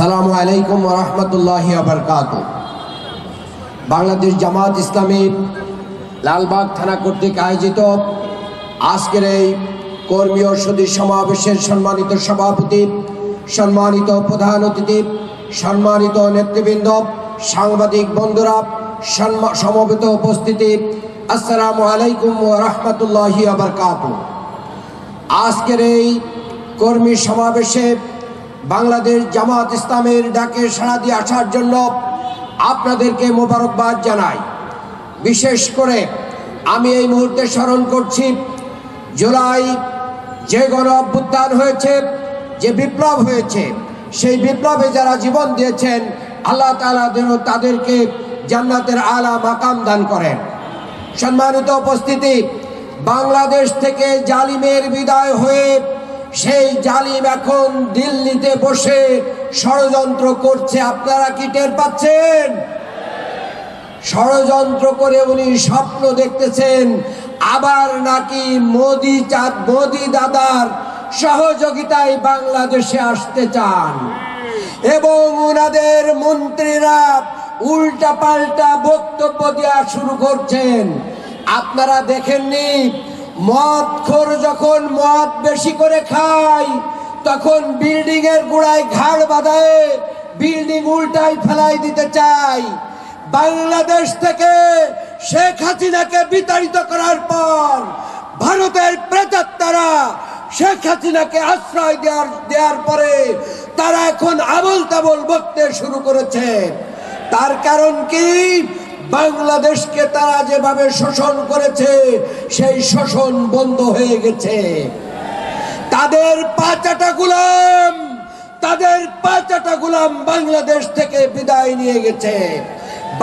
সালামু আলাইকুম রহমতুল্লাহ আবরকাত বাংলাদেশ জামাত ইসলামী লালবাগ থানা কর্তৃক আয়োজিত আজকের এই কর্মী সদী সমাবেশের সম্মানিত সভাপতি, সম্মানিত প্রধান অতিথি, সম্মানিত নেতৃবৃন্দ, সাংবাদিক বন্ধুরা সমবেত উপস্থিতি, আসসালামু আলাইকুম রহমতুল্লাহ আবরকাত আজকের এই কর্মী সমাবেশে বাংলাদেশ জামাত ইসলামের ডাকে সাড়া দিয়ে আসার জন্য আপনাদেরকে মোবারকবাদ জানাই। বিশেষ করে আমি এই মুহূর্তে স্মরণ করছি, জুলাই যে গণ অভ্যুত্থান হয়েছে, যে বিপ্লব হয়েছে, সেই বিপ্লবে যারা জীবন দিয়েছেন, আল্লাহ তালা যেন তাদেরকে জান্নাতের আলা মাকাম দান করেন। সম্মানিত উপস্থিতি, বাংলাদেশ থেকে জালিমের বিদায় হয়ে সেই জালিম এখন দিল্লিতে বসে ষড়যন্ত্র করছে। আপনারা কি টের পাচ্ছেন? ষড়যন্ত্র করে উনি স্বপ্ন দেখতেছেন, আবার নাকি মোদি চাঁদ, মোদি দাদার সহযোগিতায় বাংলাদেশে আসতে চান। এবং ওনাদের মন্ত্রীরা উল্টা পাল্টা বক্তব্য দেওয়া শুরু করছেন। আপনারা দেখেননি মদ খোর যখন মদ বেশি করে খায়, তখন বিল্ডিং এর গোড়ায় ঘাড় বাঁধায়, বিল্ডিং উল্টাই ফেলাই দিতে চায়। বাংলাদেশ থেকে শেখ হাসিনাকে বিতাড়িত করার পর ভারতের প্রেতাত্মারা শেখ হাসিনাকে আশ্রয় দেওয়ার দেওয়ার পরে তারা এখন আবল তাবল বকতে শুরু করেছে। তার কারণ কি? বাংলাদেশকে তারা যেভাবে শোষণ করেছে, সেই শোষণ বন্ধ হয়ে গেছে। তাদের পাঁচাটা গুলাম, তাদের পাঁচাটা গুলাম বাংলাদেশ থেকে বিদায় নিয়ে গেছে।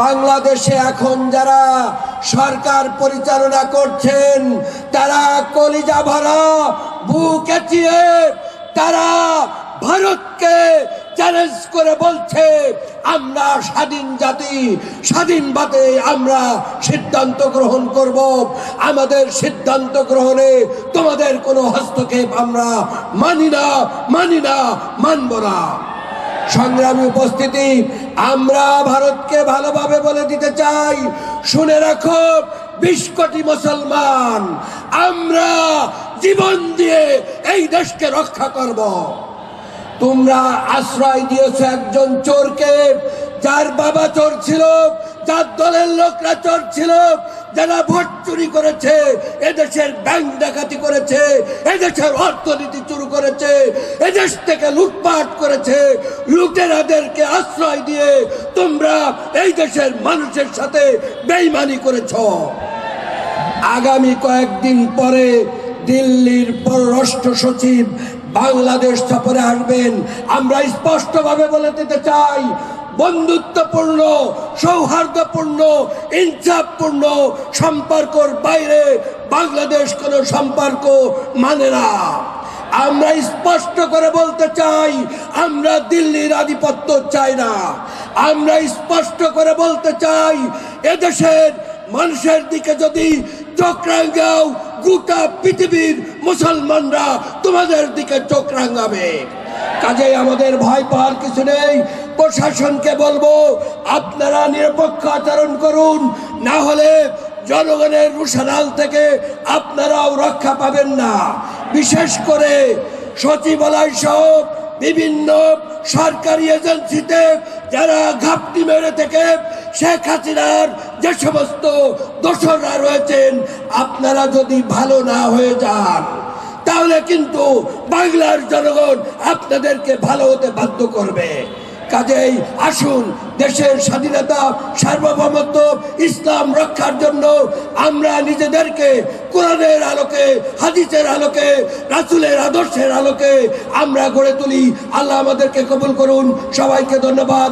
বাংলাদেশে এখন যারা সরকার পরিচালনা করছেন, তারা কলিজা ভরা, বুক এচিয়ে তারা ভারতকে চ্যালেঞ্জ করে বলছে, আমরা স্বাধীন জাতি স্বাধীনভাবে আমরা সিদ্ধান্ত গ্রহণ করব। আমাদের সিদ্ধান্ত গ্রহণে তোমাদের কোনো হস্তক্ষেপ আমরা মানি না মানি না, মানব না। সংগ্রামী উপস্থিতি, আমরা ভারতকে ভালোভাবে বলে দিতে চাই। শুনে রাখো, বিশ কোটি মুসলমান, আমরা জীবন দিয়ে এই দেশকে রক্ষা করব। তোমরা আশ্রয় দিয়েছ একজন চোরকে, যার বাবা চোর ছিল, যার দলের লোকরা চোর ছিল, যারা ভোট চুরি করেছে, এদেশের ব্যাংক ডাকাতি করেছে, এদেশের অর্থনীতি চুরি করেছে, এদেশ থেকে লুটপাট করেছে। লুটেরাদেরকে আশ্রয় দিয়ে তোমরা এই দেশের মানুষের সাথে বেইমানি করেছ। আগামী কয়েকদিন পরে দিল্লির পররাষ্ট্র সচিব বাংলাদেশ সফরে আসবেন। আমরা স্পষ্টভাবে বলে দিতে চাই, বন্ধুত্বপূর্ণ, সৌহার্দ্যপূর্ণ, ইনসাফপূর্ণ সম্পর্কর বাইরে বাংলাদেশ কোনো সম্পর্ক মানে না। আমরা স্পষ্ট করে বলতে চাই, আমরা দিল্লির আধিপত্য চাই না। আমরা স্পষ্ট করে বলতে চাই, এদেশের মানুষের দিকে যদি চোখ রাঙ্গাও গোটা পৃথিবীর মুসলমানরা তোমাদের দিকে চোখ রাঙ্গাবে কাজেই আমাদের ভয় পাওয়ার কিছু নেই। প্রশাসনকে বলব, আপনারা নিরপেক্ষ আচরণ করুন। না হলে জনগণের রুশানাল থেকে আপনারাও রক্ষা পাবেন না। বিশেষ করে সচিবালয় সহ বিভিন্ন সরকারি এজেন্সিতে যারা ঘাপটি মেরে থেকে শেখ হাসিনার যে সমস্ত দোসররা রয়েছেন, আপনারা যদি ভালো না হয়ে যান, তাহলে কিন্তু বাংলার জনগণ আপনাদেরকে ভালো হতে বাধ্য করবে। কাজেই আসুন, দেশের স্বাধীনতা, সার্বভৌমত্ব, ইসলাম রক্ষার জন্য আমরা নিজেদেরকে কোরআনের আলোকে, হাদিসের আলোকে, রাসুলের আদর্শের আলোকে আমরা গড়ে তুলি। আল্লাহ আমাদেরকে কবুল করুন। সবাইকে ধন্যবাদ।